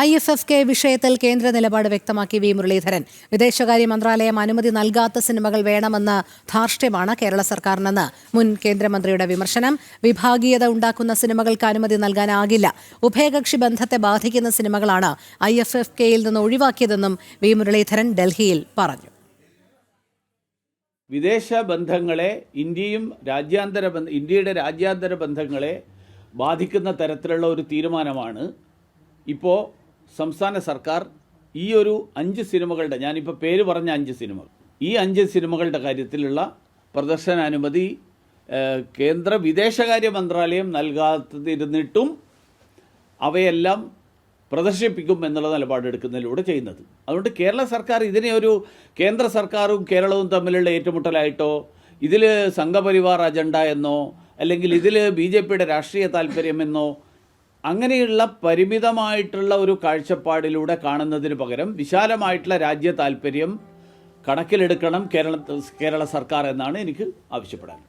I F F K വിഷയത്തിൽ കേന്ദ്ര നിലപാട് വ്യക്തമാക്കി വി മുരളീധരൻ. വിദേശകാര്യ മന്ത്രാലയം അനുമതി നൽകാത്ത സിനിമകൾ വേണമെന്ന ധാർഷ്ട്യമാണ് കേരള സർക്കാരിനെന്ന് മുൻ കേന്ദ്രമന്ത്രിയുടെ വിമർശനം. വിഭാഗീയത ഉണ്ടാക്കുന്ന സിനിമകൾക്ക് അനുമതി നൽകാനാകില്ല. ഉഭയകക്ഷി ബന്ധത്തെ ബാധിക്കുന്ന സിനിമകളാണ് ഐ എഫ് എഫ് കെയിൽ നിന്ന് ഒഴിവാക്കിയതെന്നും വി മുരളീധരൻ ഡൽഹിയിൽ പറഞ്ഞു. വിദേശ ബന്ധങ്ങളെ ഇന്ത്യയും രാജ്യാന്തര ബന്ധ ഇന്ത്യയുടെ രാജ്യാന്തര ബന്ധങ്ങളെ ബാധിക്കുന്ന തരത്തിലുള്ള ഒരു തീരുമാനമാണ്. ഇപ്പോൾ സംസ്ഥാന സർക്കാർ ഈ ഒരു അഞ്ച് സിനിമകളുടെ ഞാനിപ്പോൾ പേര് പറഞ്ഞ അഞ്ച് സിനിമകൾ ഈ അഞ്ച് സിനിമകളുടെ കാര്യത്തിലുള്ള പ്രദർശനാനുമതി കേന്ദ്ര വിദേശകാര്യ മന്ത്രാലയം നൽകാതിരുന്നിട്ടും അവയെല്ലാം പ്രദർശിപ്പിക്കും എന്നുള്ള നിലപാടെടുക്കുന്നതിലൂടെ ചെയ്യുന്നത്. അതുകൊണ്ട് കേരള സർക്കാർ ഇതിനെ ഒരു കേന്ദ്ര സർക്കാരും കേരളവും തമ്മിലുള്ള ഏറ്റുമുട്ടലായിട്ടോ ഇതിൽ സംഘപരിവാർ അജണ്ട എന്നോ അല്ലെങ്കിൽ ഇതിൽ ബി ജെ പിയുടെ രാഷ്ട്രീയ താല്പര്യമെന്നോ അങ്ങനെയുള്ള പരിമിതമായിട്ടുള്ള ഒരു കാഴ്ചപ്പാടിലൂടെ കാണുന്നതിന് പകരം വിശാലമായിട്ടുള്ള രാജ്യ താല്പര്യം കണക്കിലെടുക്കണം കേരള കേരള സർക്കാർ എന്നാണ് എനിക്ക് ആവശ്യപ്പെടാൻ.